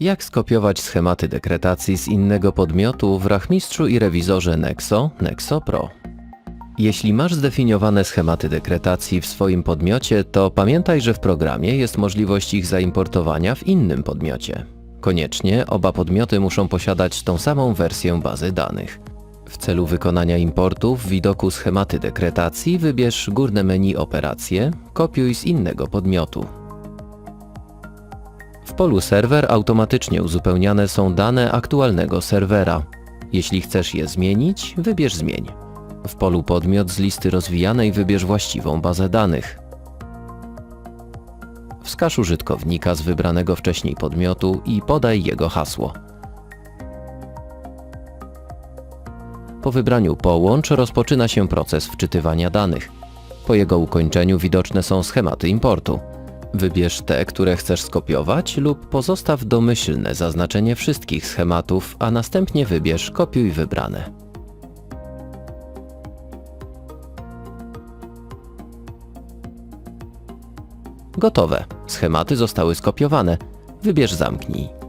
Jak skopiować schematy dekretacji z innego podmiotu w rachmistrzu i rewizorze Nexo, Nexo Pro? Jeśli masz zdefiniowane schematy dekretacji w swoim podmiocie, to pamiętaj, że w programie jest możliwość ich zaimportowania w innym podmiocie. Koniecznie oba podmioty muszą posiadać tą samą wersję bazy danych. W celu wykonania importu w widoku schematy dekretacji wybierz górne menu Operacje, kopiuj z innego podmiotu. Polu serwer automatycznie uzupełniane są dane aktualnego serwera. Jeśli chcesz je zmienić, wybierz Zmień. W polu Podmiot z listy rozwijanej wybierz właściwą bazę danych. Wskaż użytkownika z wybranego wcześniej podmiotu i podaj jego hasło. Po wybraniu Połącz rozpoczyna się proces wczytywania danych. Po jego ukończeniu widoczne są schematy importu. Wybierz te, które chcesz skopiować lub pozostaw domyślne zaznaczenie wszystkich schematów, a następnie wybierz Kopiuj wybrane. Gotowe. Schematy zostały skopiowane. Wybierz Zamknij.